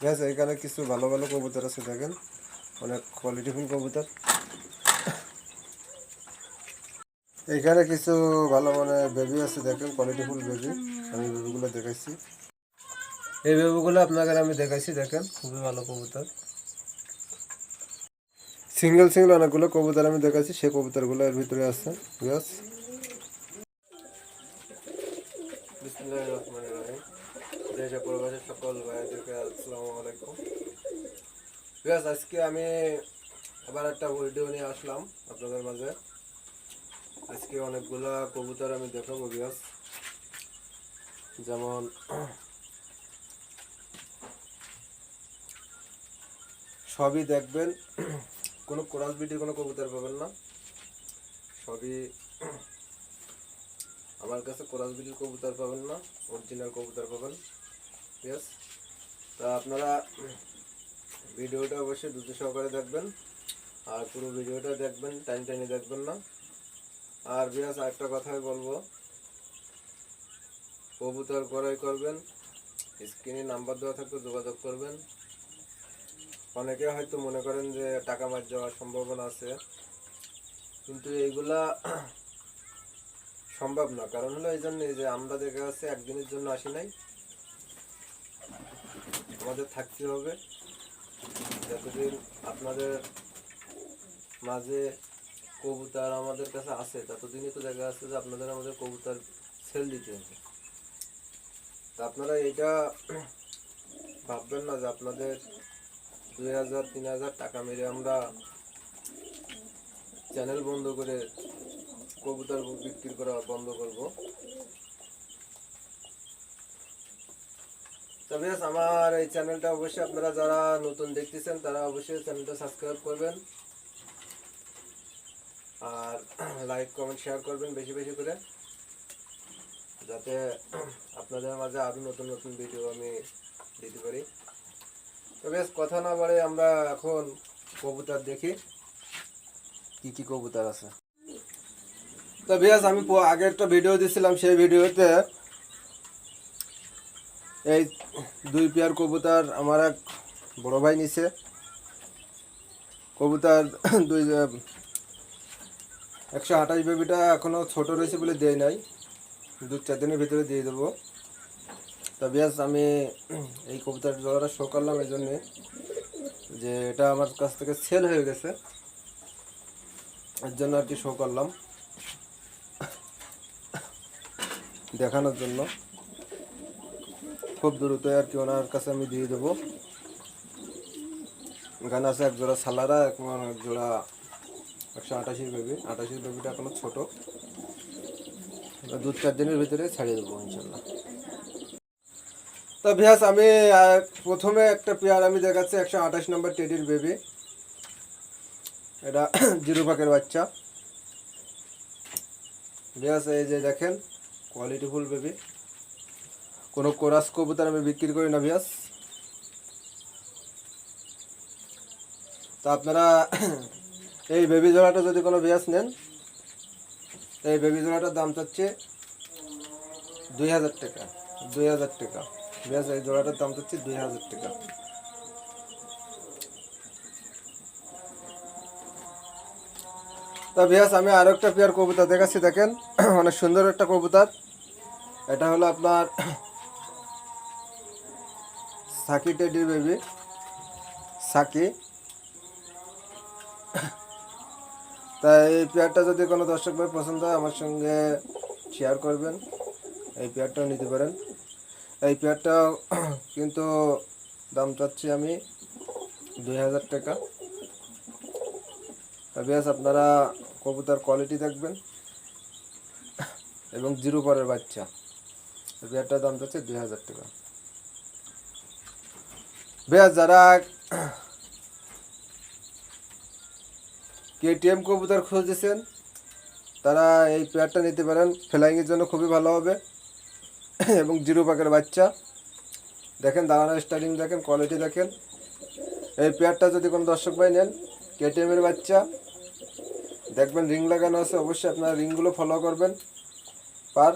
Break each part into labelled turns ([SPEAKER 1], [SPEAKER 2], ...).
[SPEAKER 1] ব্যাস এখানে কিছু ভালো ভালো কবুতর আছে, দেখেন। অনেক কোয়ালিটিফুল কবুতর। এখানে কিছু ভালো মানে বেবি আছে, দেখেন কোয়ালিটিফুল বেবি আমি বেবিগুলো দেখাইছি। এই বেবিগুলো আপনাকে আমি দেখাইছি, দেখেন, খুবই ভালো কবুতর। সিঙ্গেল সিঙ্গেল অনেকগুলো কবুতর আমি দেখাচ্ছি সেই কবুতরগুলো এর ভিতরে আছে ব্যাস ব্যাস আজকে আমি আবার একটা ভিডিও নিয়ে আসলাম আপনাদের মাঝে। আজকে অনেকগুলা কবুতর আমি দেখাবো বিয়াস যেমন সবই দেখবেন, কোনো কোরাস বিটি, কোনো কবুতর পাবেন না। সবই আমার কাছে কোরাস বিটির কবুতর পাবেন না অরিজিনাল কবুতর পাবেন। ঠিক তা আপনারা ভিডিওটা অবশ্যই দ্রুত সহকারে দেখবেন। আর পুরো ভিডিওটা দেখবেন, টাইম টাইমে দেখবেন না। আর বিয়াস আরেকটা কথাই বলব। কবুতর ক্রয় করবেন, স্ক্রিনে নাম্বার দেওয়া থাকলে যোগাযোগ করবেন। অনেকে হয়তো মনে করেন যে টাকা মার যাওয়ার সম্ভাবনা আছে। কিন্তু এইগুলা সম্ভব না। কারণ হলো এই জন্য যে আমরা দেখা যাচ্ছে একদিনের জন্য আসি নাই। আমাদের থাকতে হবে। যতদিন আপনাদের মাঝে কবুতর আমাদের কাছে আছে, ততদিনই তো দেখা যে আপনাদের আমাদের কবুতর সেল দিতে হবে তা আপনারা এটা ভাববেন না যে আপনাদের দুই হাজার, তিন হাজার টাকা মেরে আমরা চ্যানেল বন্ধ করে কবুতর বিক্রি করা বন্ধ করব। তবে আমার এই চ্যানেলটা অবশ্যই আপনারা যারা নতুন দেখতেছেন, তারা অবশ্যই চ্যানেলটা সাবস্ক্রাইব করবেন। আর লাইক কমেন্ট শেয়ার করবেন বেশি বেশি করে। যাতে আপনাদের মাঝে আরও নতুন নতুন ভিডিও আমি দিতে পারি। তো বেশ কথা না বলে আমরা এখন কবুতর দেখি। কি কি কবুতর আছে? তো বেশ আমি প- আগে একটা ভিডিও দিছিলাম, সেই ভিডিওতে এই দুই পেয়ার কবুতর আমার এক বড় ভাই নিছে। কবুতর দুই একশো আঠাশ বেবিটা এখনও ছোট রয়েছে বলে দেয় নাই। দু চার দিনের ভিতরে দিয়ে দেবো। তা বেশ আমি এই কবিতার জোড়াটা শো করলাম এই জন্যে যে এটা আমার কাছ থেকে সেল হয়ে গেছে। এর জন্য আর কি শো করলাম। দেখানোর জন্য। খুব দ্রুত আর কি ওনার কাছে আমি দিয়ে দেবো। এখানে আছে এক জোড়া সালারা, এক জোড়া একশো আটাশি বেবি আটাশি বেবিটা এখনও ছোটো। দু চার দিনের ভিতরে ছাড়িয়ে দেবো ইনশাল্লাহ। তো ভিয়াস, আমি প্রথমে একটা পেয়ার আমি দেখাচ্ছি, একশো আঠাশ নম্বর টেডির বেবি এটা জিরো পাকের বাচ্চা। ভিয়াস, এই যে দেখেন কোয়ালিটি ফুল বেবি কোনো কোরাস কবুতর আমি বিক্রি করি না ভিয়াস তো আপনারা এই বেবি জোড়াটা যদি কোনো ভিয়াস নেন, এই বেবি জোড়াটার দাম চাচ্ছে দুই হাজার টাকা, দুই হাজার টাকা। বেশ এই জোড়াটার দাম চাচ্ছে দুই হাজার টাকা। তা ভিয়াস আমি আরও একটা পেয়ার কবুতর দেখাচ্ছি, দেখেন। অনেক সুন্দর একটা কবুতর। এটা হলো আপনার সাকি টেডির বেবি, সাকি। তা এই পেয়ারটা যদি কোনো দর্শক ভাই পছন্দ হয়, আমার সঙ্গে শেয়ার করবেন। এই পেয়ারটাও নিতে পারেন। এই পেয়ারটা কিন্তু দাম চাচ্ছি আমি দুই হাজার টাকা। বেশ আপনারা কবুতার কোয়ালিটি দেখবেন এবং জিরো পরের বাচ্চা। পেয়ারটার দাম চাচ্ছে দুই হাজার টাকা। বেশ যারা কেটিএম কবুতর খুঁজেছেন তারা এই পেয়ারটা নিতে পারেন। ফ্লাইংয়ের জন্য খুবই ভালো হবে। এবং জিরো পাকের বাচ্চা। দেখেন দাঁড়ানোর স্টাইলিং দেখেন, কোয়ালিটি দেখেন। এই পেয়ারটা যদি কোনো দর্শক ভাই নেন, কেটিএমের বাচ্চা। দেখবেন রিং লাগানো আছে, অবশ্যই আপনারা রিংগুলো ফলো করবেন। পার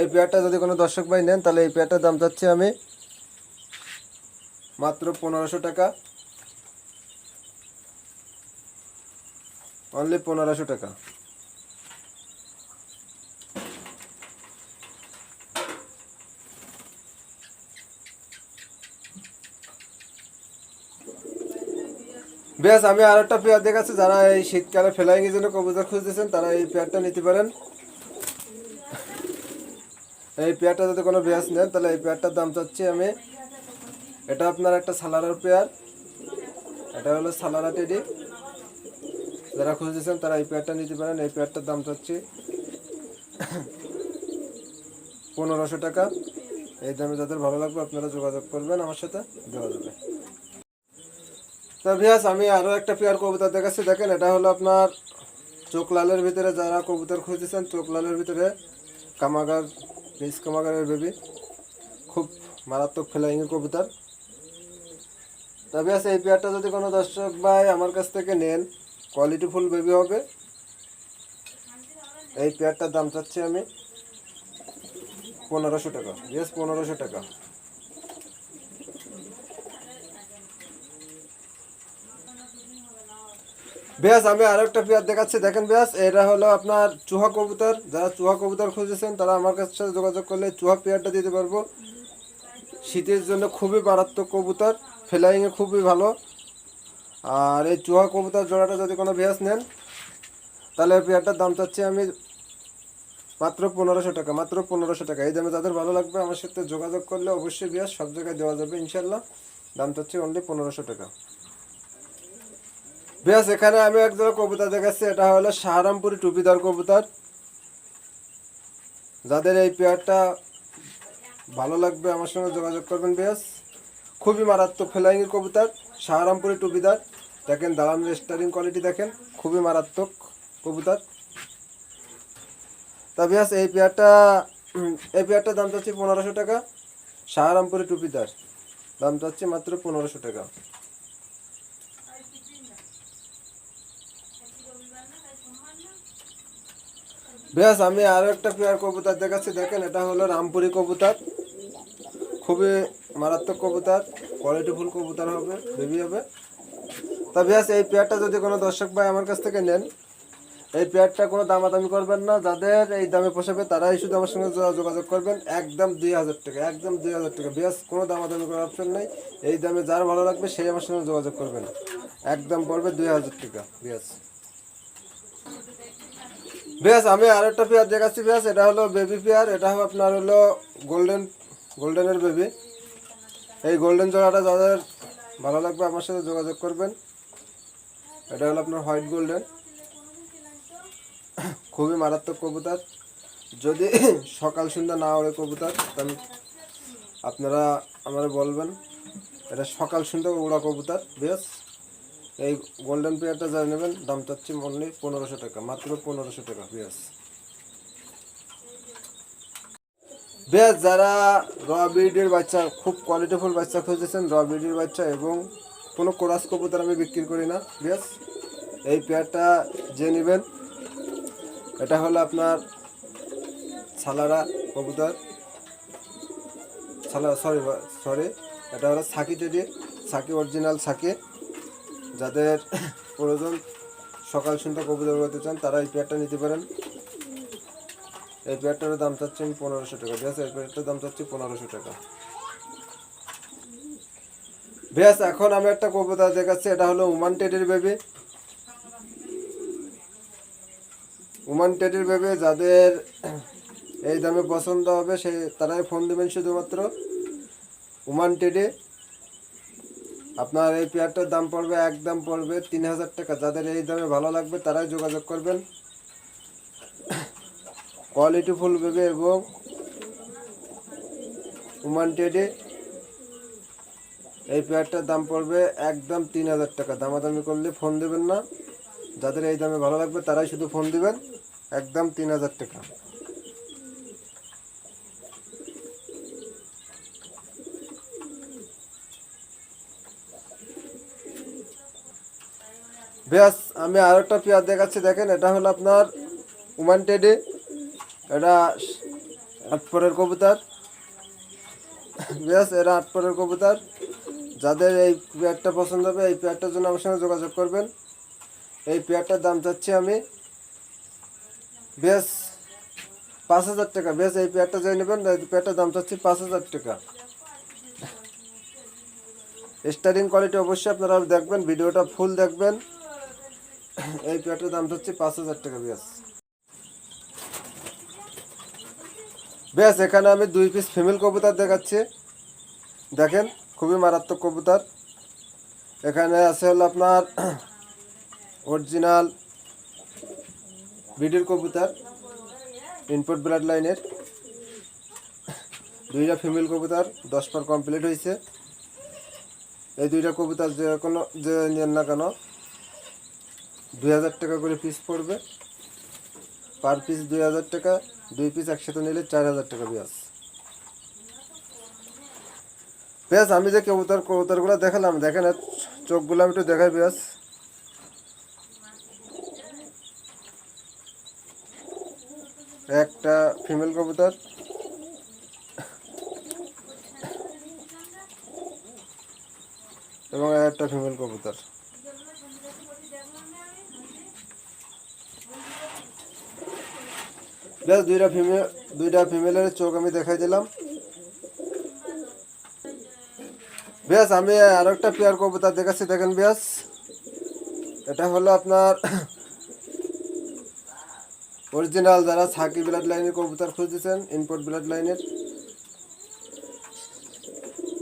[SPEAKER 1] এই পেয়ারটা যদি কোনো দর্শক ভাই নেন, তাহলে এই পেয়ারটার দাম চাচ্ছি আমি মাত্র পনেরোশো টাকা। অনলি পনেরোশো টাকা। বেশ, আমি আর একটা পেয়ার দেখাচ্ছি, যারা এই শীতকালে ফ্লাইং জন্য কবুতর খুঁজতেছেন, তারা এই পেয়ারটা নিতে পারেন। এই পেয়ারটা যদি কোনো বেয়াস নেন, তাহলে এই পেয়ারটার দাম চাচ্ছি আমি, এটা আপনার একটা সালারার পেয়ার, এটা হলো সালারা টেডি। যারা খুঁজতেছেন, তারা এই পেয়ারটা নিতে পারেন, এই পেয়ারটার দাম চাচ্ছি পনেরোশো টাকা। এই দামে যাদের ভালো লাগবে, আপনারা যোগাযোগ করবেন আমার সাথে, দেওয়া যাবে। তো ভিয়াস আমি আরও একটা পেয়ার কবুতর দেখাচ্ছি। দেখেন, এটা হলো আপনার চোখ লালের ভিতরে, যারা কবুতর খুঁজতেছেন, চোখ লালের ভিতরে কামাগার পিস কমাগারের বেবি। খুব মারাত্মক ফ্লাইংয়ের কবিতার। তবে আছে, এই পেয়ারটা যদি কোনো দর্শক ভাই আমার কাছ থেকে নেন কোয়ালিটি ফুল বেবি হবে। এই পেয়ারটার দাম চাচ্ছি আমি পনেরোশো টাকা। বেশ পনেরোশো টাকা। বেশ আমি আরও একটা পেয়ার দেখাচ্ছি। দেখেন বেশ এটা হলো আপনার চুহা কবুতর। যারা চুহা কবুতর খুঁজেছেন, তারা আমার কাছে যোগাযোগ করলে চুহা পেয়ারটা দিতে পারব। শীতের জন্য খুবই মারাত্মক কবুতর ফ্লাইংয়ে খুবই ভালো। আর এই চুহা কবুতর জোড়াটা যদি কোনো বেশ নেন, তাহলে পেয়ারটার দাম চাচ্ছি আমি মাত্র পনেরোশো টাকা, মাত্র পনেরোশো টাকা। এই দামে যাদের ভালো লাগবে, আমার সাথে যোগাযোগ করলে অবশ্যই বিয়াস, সব জায়গায় দেওয়া যাবে ইনশাল্লাহ দাম চাচ্ছি অনলি পনেরোশো টাকা। বেশ এখানে আমি এক জোড়া কবুতর দেখাচ্ছি, এটা হলো সাহারামপুরি টুপিদার কবুতর। যাদের এই পেয়ারটা ভালো লাগবে, আমার সঙ্গে যোগাযোগ করবেন বেশ খুবই মারাত্মক ফ্লাইংয়ের কবুতর, সাহারামপুরি টুপিদার। দেখেন দালানের স্টারিং কোয়ালিটি দেখেন, খুবই মারাত্মক কবুতর। তা বেশ এই পেয়ারটা, এই পেয়ারটার দাম চাচ্ছি পনেরোশো টাকা, সাহারামপুরি টুপিদার। দাম চাচ্ছি মাত্র পনেরোশো টাকা। বেশ আমি আরও একটা পেয়ার কবুতর দেখাচ্ছি। দেখেন, এটা হলো রামপুরি কবুতর। খুবই মারাত্মক কবুতর কোয়ালিটিফুল কবুতর হবে বেবি হবে। তা বেশ এই পেয়ারটা যদি কোনো দর্শক ভাই আমার কাছ থেকে নেন, এই পেয়ারটা কোনো দামাদামি করবেন না। যাদের এই দামে পোষাবে, তারাই শুধু আমার সঙ্গে যোগা- যোগাযোগ করবেন। একদম দুই হাজার টাকা, একদম দুই হাজার টাকা। বেশ কোনো দামাদামি করার অপশন নেই। এই দামে যার ভালো লাগবে সেই আমার সঙ্গে যোগাযোগ করবেন একদম পড়বে দুই হাজার টাকা। বেশ বেশ, আমি আর একটা পেয়ার দেখাচ্ছি, বেশ, এটা হলো বেবি পেয়ার এটা হলো আপনার হলো গোল্ডেন গোল্ডেনের বেবি এই গোল্ডেন জোড়াটা যাদের ভালো লাগবে আমার সাথে যোগাযোগ করবেন। এটা হলো আপনার হোয়াইট গোল্ডেন খুবই মারাত্মক কবুতর। যদি সকাল সন্ধ্যা না ওড়ে কবুতর, তাহলে আপনারা আমার বলবেন, এটা সকাল সন্ধ্যা ওড়া কবুতর, বেশ। এই গোল্ডেন পেয়ারটা যা নেবেন, দাম চাচ্ছি অনলি পনেরোশো টাকা, মাত্র পনেরোশো টাকা বেশ বেশ যারা র বিডির বাচ্চা, খুব কোয়ালিটিফুল বাচ্চা খুঁজেছেন র বিডির বাচ্চা এবং কোনো কোরাস কবুতর আমি বিক্রি করি না বেশ এই পেয়ারটা যে নেবেন, এটা হলো আপনার সালারা কবুতর। সালা সরি সরি এটা হলো সাকি টেডি সাকি অরিজিনাল সাকি। যাদের প্রয়োজন সকাল সন্ধ্যা কবুতর করতে চান, তারা এই পেয়ারটা নিতে পারেন। এই পেয়ারটার দাম চাচ্ছি আমি পনেরোশো টাকা। বেশ এই পেয়ারটার দাম চাচ্ছি পনেরোশো টাকা। বেশ, এখন আমি একটা কবিতা দেখাচ্ছি। এটা হলো উমান টেডির বেবি উমান টেডির বেবি যাদের এই দামে পছন্দ হবে, সে, তারাই ফোন দেবেন শুধুমাত্র। উমান টেডি আপনার এই পেয়ারটার দাম পড়বে এক দাম পড়বে তিন হাজার টাকা। যাদের এই দামে ভালো লাগবে, তারাই যোগাযোগ করবেন। কোয়ালিটি ফুল বেবে এবং উমান টেডি এই পেয়ারটার দাম পড়বে একদম তিন হাজার টাকা। দামাদামি করলে ফোন দেবেন না। যাদের এই দামে ভালো লাগবে, তারাই শুধু ফোন দিবেন। একদম তিন হাজার টাকা। বেশ আমি আর একটা পেয়ার দেখাচ্ছি, দেখেন, এটা হলো আপনার উমান টেডি এটা আট পরের কবুতর। বেশ এরা আট পরের কবুতর। যাদের এই পেয়ারটা পছন্দ হবে, এই পেয়ারটার জন্য আমার সঙ্গে যোগাযোগ করবেন। এই পেয়ারটার দাম চাচ্ছি আমি বেশ পাঁচ হাজার টাকা। বেশ এই পেয়ারটা যে নেবেন, এই পেয়ারটার দাম চাচ্ছি পাঁচ হাজার টাকা। স্টারিং কোয়ালিটি অবশ্যই আপনারা দেখবেন, ভিডিওটা ফুল দেখবেন। এই পেয়ারটার দাম হচ্ছে পাঁচ হাজার টাকা বেশ বেশ, এখানে আমি দুই পিস ফিমেল কবুতর দেখাচ্ছি। দেখেন, খুবই মারাত্মক কবুতর। এখানে আছে হলো আপনার অরিজিনাল বিডির কবুতর ইনপুট ব্লাড লাইনের দুইটা ফিমেল কবুতর, দশ পর কমপ্লিট হয়েছে। এই দুইটা কবুতর যে কোনো যে নেন না কেন দুই হাজার টাকা করে পিস পড়বে। পার পিস দুই হাজার টাকা, দুই পিস একসাথে নিলে চার হাজার টাকা বিয়াস। বেশ আমি যে কবুতর কবুতরগুলো দেখালাম, দেখেন, চোখগুলো আমি একটু দেখাই বেশ একটা ফিমেল কবুতর। এবং একটা ফিমেল কবুতর। বেশ দুইটা ফিমেল দুইটা ফিমেলের চোখ আমি দেখাই দিলাম। বেশ আমি আর একটা পেয়ার কবুতর দেখাচ্ছি, দেখেন বেশ এটা হলো আপনার অরিজিনাল যারা সাকি ব্লাড লাইনের কবুতর খুঁজতেছেন ইনপোর্ট ব্লাড লাইনের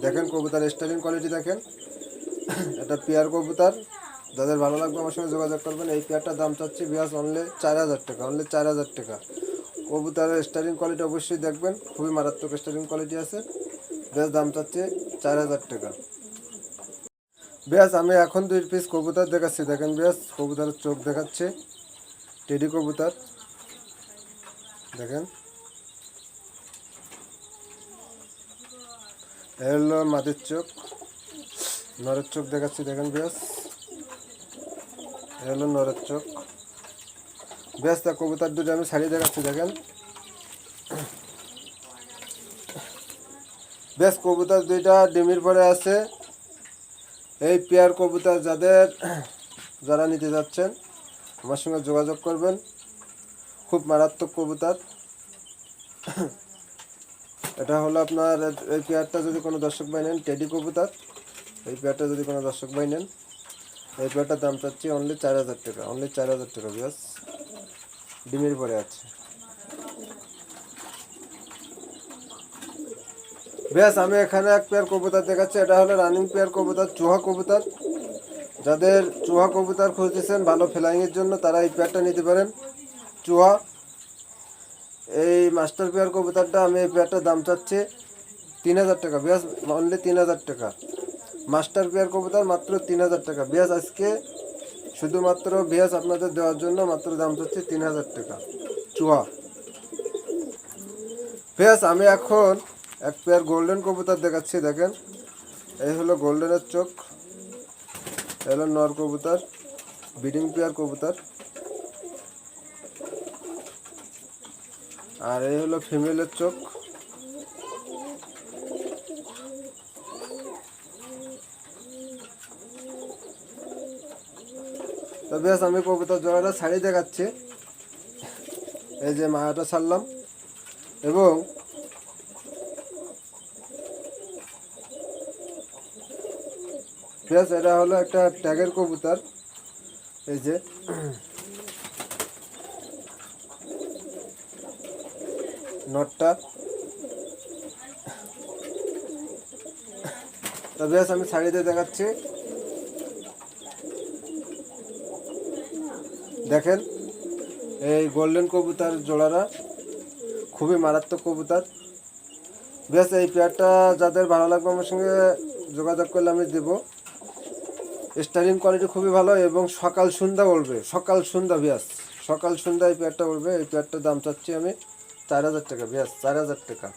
[SPEAKER 1] দেখেন কবুতর স্টারিং কোয়ালিটি দেখেন। এটা পেয়ার কবুতর। যাদের ভালো লাগবে, আমার সঙ্গে যোগাযোগ করবেন। এই পেয়ারটার দাম চাচ্ছি বিয়াস অনলি চার হাজার টাকা অনলি চার হাজার টাকা। কবুতরের স্টারিং কোয়ালিটি অবশ্যই দেখবেন। খুবই মারাত্মক স্টারিং কোয়ালিটি আছে। বেশ দাম চাচ্ছে চার হাজার টাকা। বেশ, আমি এখন দুই পিস কবুতর দেখাচ্ছি। দেখেন বেশ, কবুতরের চোখ দেখাচ্ছে। টেডি কবুতর। দেখেন। এ হলো মাটির চোখ। নরের চোখ দেখাচ্ছি। দেখেন বেশ। এ হলো নরের চোখ। বেশ তা কবুতর দুটো আমি শাড়ি দেখাচ্ছি, দেখেন। বেশ কবুতর দুইটা ডিমির পরে আছে। এই পেয়ার কবুতর যাদের যারা নিতে যাচ্ছেন, আমার সঙ্গে যোগাযোগ করবেন। খুব মারাত্মক কবুতর। এটা হলো আপনার, এই পেয়ারটা যদি কোনো দর্শক ভাই নেন, টেডি কবুতর। এই পেয়ারটা যদি কোনো দর্শক ভাই নেন, এই পেয়ারটার দাম চাচ্ছি অনলি চার হাজার টাকা অনলি চার হাজার টাকা বিয়াস ডিমের পরে আছে। বেশ, আমি এখানে এক পেয়ার কবুতর দেখাচ্ছি। এটা হলো রানিং পেয়ার কবুতর, চুহা কবুতর। যাদের চুহা কবুতর খুঁজতেছেন ভালো ফ্লাইংয়ের জন্য, তারা এই পেয়ারটা নিতে পারেন। চুহা, এই মাস্টার পেয়ার কবুতরটা, আমি এই পেয়ারটার দাম চাচ্ছি তিন হাজার টাকা। বেশ অনলি তিন হাজার টাকা। মাস্টার পেয়ার কবুতর মাত্র তিন হাজার টাকা। বেশ, আজকে শুধুমাত্র বেশ আপনাদের দেওয়ার জন্য মাত্র দাম হচ্ছে তিন হাজার টাকা। চুয়া। বেশ আমি এখন এক পেয়ার গোল্ডেন কবুতর দেখাচ্ছি, দেখেন। এই হলো গোল্ডেনের চোখ। হলো নর কবুতর বিডিং পেয়ার কবুতর। আর এই হলো ফিমেলের চোখ। বেশ, আমি কবুতর জোড়াটা শাড়ি দেখাচ্ছি। এই যে মায়াটা ছাড়লাম। এবং বেশ, এটা হলো একটা ট্যাগের কবুতর। এই যে। নটটা। তো বেশ, আমি শাড়িতে দেখাচ্ছি। দেখেন, এই গোল্ডেন কবুতার জোড়ারা খুবই মারাত্মক কবুতার। বেশ, এই পেয়ারটা যাদের ভালো লাগবে আমার সঙ্গে যোগাযোগ করলে আমি দেবো। স্টারিং কোয়ালিটি খুবই ভালো এবং সকাল সন্ধ্যা উঠবে সকাল সন্ধ্যা ব্যাস, সকাল সন্ধ্যা এই পেয়ারটা উঠবে এই পেয়ারটার দাম চাচ্ছি আমি চার হাজার টাকা, ব্যাস, চার হাজার টাকা।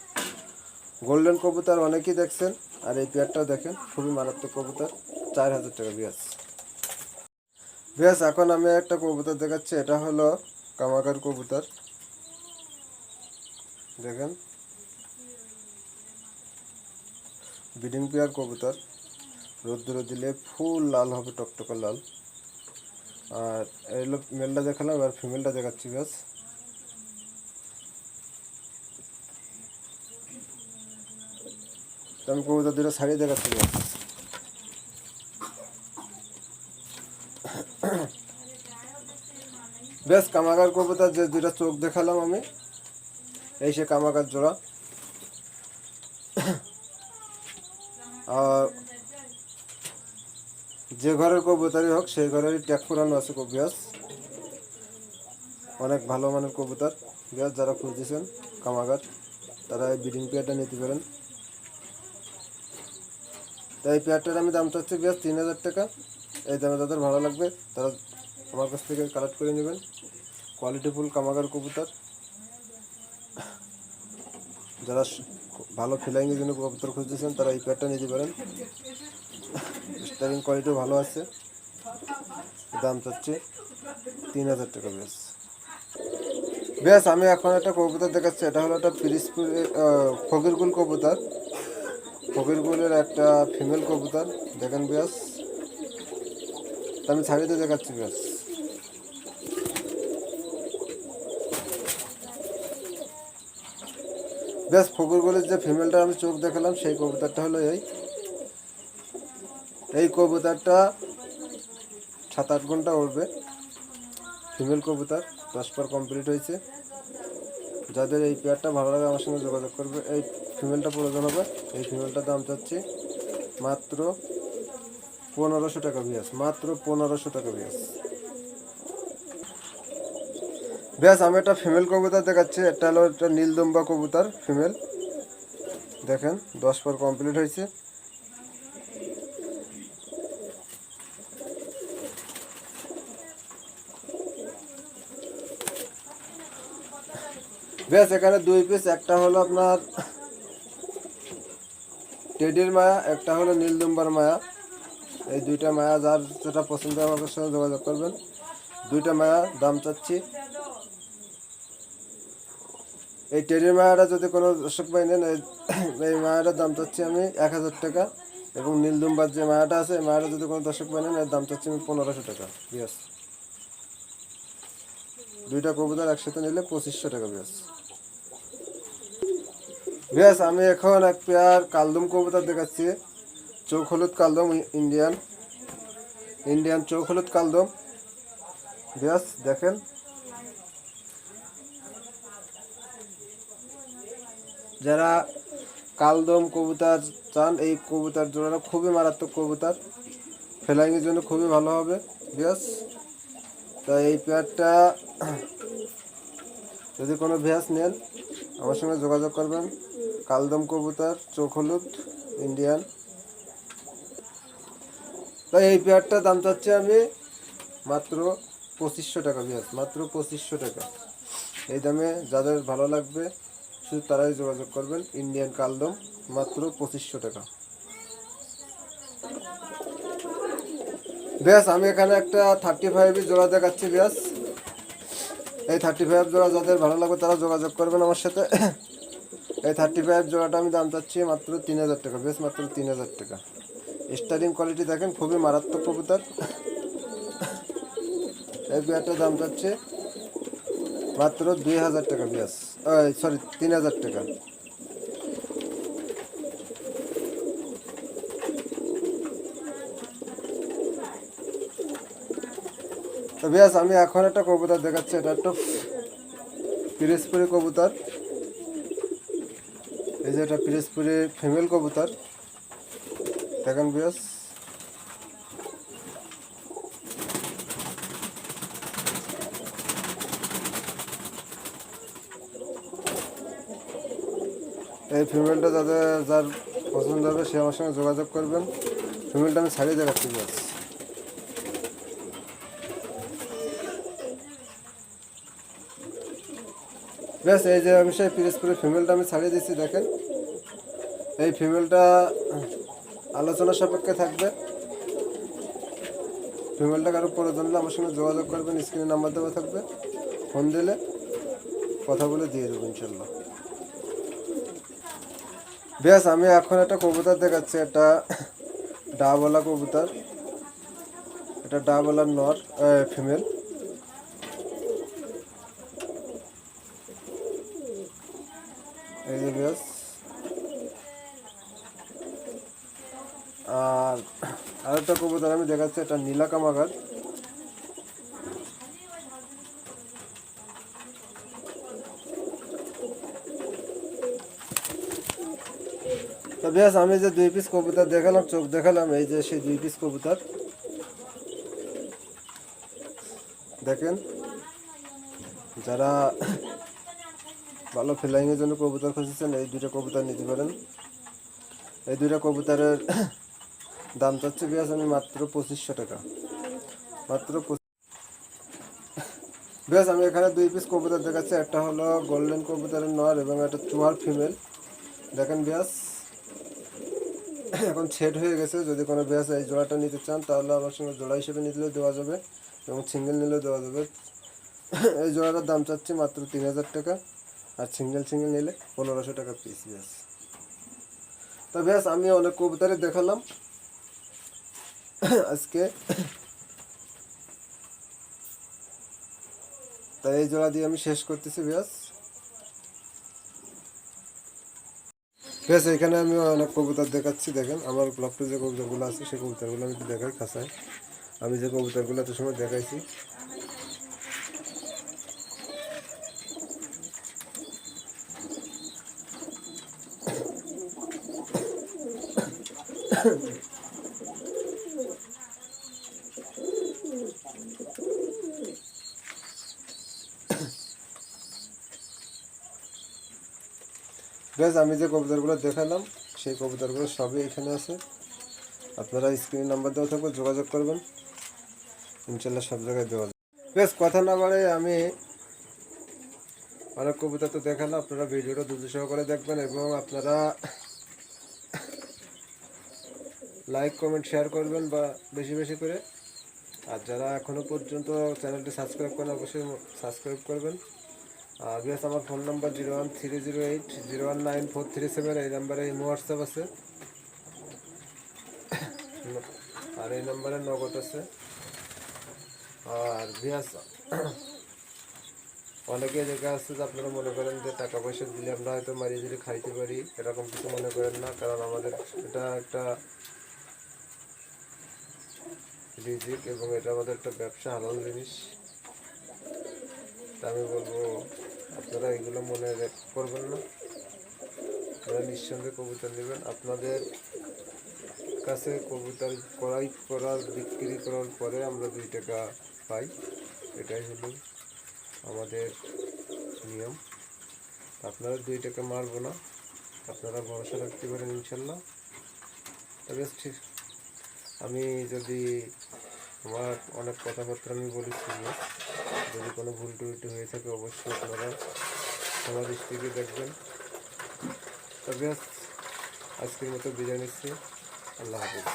[SPEAKER 1] গোল্ডেন কবুতর অনেকেই দেখছেন, আর এই পেয়ারটাও দেখেন, খুবই মারাত্মক কবুতর, চার হাজার টাকা, ব্যাস। বেশ, এখন আমি একটা কবুতর দেখাচ্ছি, এটা হলো কামাকার কবুতর। দেখেন। ব্রিডিং পেয়ার কবুতর। রোদ্দুর দিলে ফুল লাল হবে, টকটকা লাল। আর এলো মেলটা দেখালাম আর ফিমেলটা দেখাচ্ছি, বেশ। তো আমি কবুতর দুটো শাড়ি দেখাচ্ছি, বেশ। বেশ কামাগার কবুতর যে দুইটা চোখ দেখালাম আমি। এই সে কামাগার জোড়া। আর যে ঘরের কবুতরই হোক, সেই ঘরেরই ট্যাগ পুরানো আছে কবিয়াস অনেক ভালো মানের কবুতর। বিয়াস যারা খুঁজতেছেন কামাগার, তারা এই ব্রিডিং পেয়ারটা নিতে পারেন। তাই এই পেয়ারটার আমি দাম চাচ্ছি বিয়াস তিন হাজার টাকা। এই দামে তাদের ভালো লাগবে। তারা আমার কাছ থেকে কালেক্ট করে নেবেন। কোয়ালিটিফুল কামাগার কবুতর। যারা ভালো ফ্লাইংয়ের জন্য কবুতর খুঁজতেছেন, তারা এই পেয়ারটা নিতে পারেন। স্টারিং কোয়ালিটিও ভালো আছে। দাম চাচ্ছে তিন হাজার টাকা বেশ বেশ আমি এখন একটা কবুতর দেখাচ্ছি। এটা হলো একটা পিরিসপুরের ফকিরগুল কবুতর। ফকিরগুলের একটা ফিমেল কবুতর। দেখেন বেশ আমি ছাড়িতে দেখাচ্ছি বেশ বেশ ফকিরগুলের যে ফিমেলটা আমি চোখ দেখালাম, সেই কবুতরটা হলো এই। এই কবুতরটা সাত আট ঘণ্টা উঠবে ফিমেল কবুতর দশ কমপ্লিট হয়েছে। যাদের এই পেয়ারটা ভালো লাগে, আমার সঙ্গে যোগাযোগ করবে। এই ফিমেলটা প্রয়োজন হবে। এই ফিমেলটার দাম চাচ্ছি মাত্র পনেরোশো টাকা বিয়াস, মাত্র পনেরোশো টাকা বিয়াস। ব্যাস, আমি একটা ফিমেল কবুতর দেখাচ্ছি। একটা হলো একটা নীলদম্বা কবুতর ফিমেল দেখেন, দশ পর কমপ্লিট হয়েছে। বেশ এখানে দুই পিস একটা হলো আপনার টেডির মায়া, একটা হলো নীলদুম্বার মায়া। এই দুইটা মায়া যার যেটা পছন্দ আমাদের সঙ্গে যোগাযোগ করবেন। দুইটা মায়া দাম চাচ্ছি। এই টেডির মায়াটা যদি কোনো দর্শক ভাই নেন, এই- মায়াটার দাম চাচ্ছি আমি এক হাজার টাকা এবং নীলদুম্বার যে মায়াটা আছে, এই মায়াটা যদি কোনো দর্শক ভাই নেন, এর দাম চাচ্ছি আমি পনেরোশো টাকা, বিয়াস। দুইটা কবুতর একসাথে নিলে পঁচিশশো টাকা, বিয়াস। বেশ আমি এখন এক পেয়ার কালদম কবুতর দেখাচ্ছি, চোখ হলুদ কালদম ইন্ডিয়ান। ইন্ডিয়ান চোখ হলুদ কালদম। বেশ দেখেন। যারা কালদম কবুতর চান, এই কবুতর জোড়াটা খুবই মারাত্মক কবুতর। ফ্লাইংয়ের জন্য খুবই ভালো হবে বেশ তা এই পেয়ারটা যদি কোনো ভ্যাস নেন, আমার সঙ্গে যোগাযোগ করবেন। কালদম কবুতর, চোখ হলুদ, ইন্ডিয়ান। তাই এই পেয়ারটা দাম চাচ্ছি আমি মাত্র পঁচিশশো টাকা বিয়াস মাত্র পঁচিশশো টাকা। এই দামে যাদের ভালো লাগবে শুধু তারাই যোগাযোগ করবেন। ইন্ডিয়ান কালদম মাত্র পঁচিশশো টাকা। ব্যাস, আমি এখানে একটা থার্টি ফাইভ জোড়া দেখাচ্ছি ব্যাস। এই থার্টি ফাইভ জোড়া যাদের ভালো লাগবে তারা যোগাযোগ করবেন আমার সাথে। এই থার্টি ফাইভ জোড়াটা আমি দাম চাচ্ছি মাত্র তিন হাজার টাকা। বেশ মাত্র তিন হাজার টাকা। স্টারিং কোয়ালিটি দেখেন, খুবই মারাত্মক কবুতর। এই বিয়ারটার দাম চাচ্ছে মাত্র দুই হাজার টাকা বিয়াস। সরি তিন হাজার টাকা। তো বিয়াস, আমি এখন একটা কবুতর দেখাচ্ছি, এটা একটা পিরিসপুরি কবুতর। এই যে এটা পিরিসপুরি ফিমেল কবুতর। দেখেন বিয়াস। এই ফিমেলটা যাদের, যার পছন্দ হবে, সে আমার সঙ্গে যোগাযোগ করবেন। ফিমেলটা আমি ছাড়িয়ে দেখাচ্ছি বিয়াস ব্যাস, এই যে আমি সেই পিরিসপুরের ফিমেলটা আমি ছাড়িয়ে দিচ্ছি, দেখেন। এই ফিমেলটা আলোচনা সাপেক্ষে থাকবে। ফিমেলটা কারও প্রয়োজন হলে আমার সঙ্গে যোগাযোগ করবেন স্ক্রিনে নাম্বার দেওয়া থাকবে। ফোন দিলে কথা বলে দিয়ে দেবো, ইনশাল্লাহ। বেশ, আমি এখন একটা কবুতর দেখাচ্ছি, এটা ডাবলা কবুতর। এটা ডাবলার নর ফিমেল এই আর আরেকটা কবুতর আমি দেখাচ্ছি, এটা নীলা কামাগার। বেশ, আমি যে দুই পিস কবুতর দেখালাম, চোখ দেখালাম, এই যে সেই দুই পিস কবুতর। দেখেন, যারা ভালো ফ্লাইংয়ের জন্য কবুতর খুঁজেছেন, এই দুটো কবুতর নিতে পারেন। এই দুইটা কবুতরের দাম চাচ্ছে বিয়াস আমি মাত্র পঁচিশশো টাকা। মাত্র বেশ, আমি এখানে দুই পিস কবুতর দেখাচ্ছি। একটা হলো গোল্ডেন কবুতরের নর এবং একটা চুয়ার ফিমেল দেখেন বিয়াস এখন ছেট হয়ে গেছে। যদি কোনো ব্যাস এই জোড়াটা নিতে চান, তাহলে আমার সঙ্গে জোড়া হিসেবে নিলেও দেওয়া যাবে এবং সিঙ্গেল নিলেও দেওয়া যাবে। এই জোড়াটার দাম চাচ্ছি মাত্র তিন হাজার টাকা আর সিঙ্গেল সিঙ্গেল নিলে পনেরোশো টাকা পিস ব্যাস। তো ব্যাস, আমি অনেক কবুতরে দেখালাম। আজকে তাই এই জোড়া দিয়ে আমি শেষ করতেছি ব্যাস। বেশ এখানে আমি অনেক কবুতর দেখাচ্ছি, দেখেন। আমার ব্লগটা যে কবিতাগুলো আছে, সেই কবুতরগুলো আমি দেখাই খাসায় আমি যে কবুতরগুলো এত সময় দেখাইছি। বেশ আমি যে কবুতরগুলো দেখালাম, সেই কবুতরগুলো সবই এখানে আছে। আপনারা স্ক্রিন নাম্বার দেওয়া থাকবে, যোগাযোগ করবেন। ইনশাল্লাহ সব জায়গায় দেওয়া যাবে। বেশ কথা না বাড়ে আমি অনেক কবিতা তো দেখালাম, আপনারা ভিডিওটা দুধ সহকারে দেখবেন এবং আপনারা লাইক কমেন্ট শেয়ার করবেন বা বেশি বেশি করে। আর যারা এখনও পর্যন্ত চ্যানেলটি সাবস্ক্রাইব করেন, অবশ্যই সাবস্ক্রাইব করবেন। বিএস আমার phone number zero one three zero eight zero one nine four three seven, এই নাম্বারে ইমো হোয়াটসঅ্যাপ আছে। আর এই নাম্বারে নগদ আছে। আর বিয়াস অনেকে জায়গা আছে যে আপনারা মনে করেন যে টাকা পয়সা দিলে আমরা হয়তো মারিয়ে দিলে খাইতে পারি, এরকম কিছু মনে করেন না, কারণ আমাদের এটা একটা রিজিক এবং এটা আমাদের একটা ব্যবসা হালাল জিনিস। তা আমি বলব আপনারা এগুলো মনে করবেন না। আপনারা নিঃসন্দেহে কবুতর নেবেন। আপনাদের কাছে কবুতর ক্রয় করার, বিক্রি করার পরে আমরা দুই টাকা পাই। এটাই হলো আমাদের নিয়ম। আপনারা দুই টাকা মারবো না। আপনারা ভরসা রাখতে পারেন ইনশাল্লাহ। তবে ঠিক, আমি যদি আমার অনেক কথাবার্তা আমি বলি শুনে যদি কোনো ভুল টুইটি হয়ে থাকে, অবশ্যই আপনারা আমার দৃষ্টিকে দেখবেন। তবে আজকের মতো বিদায় নিচ্ছি। আল্লাহ হাফিজ।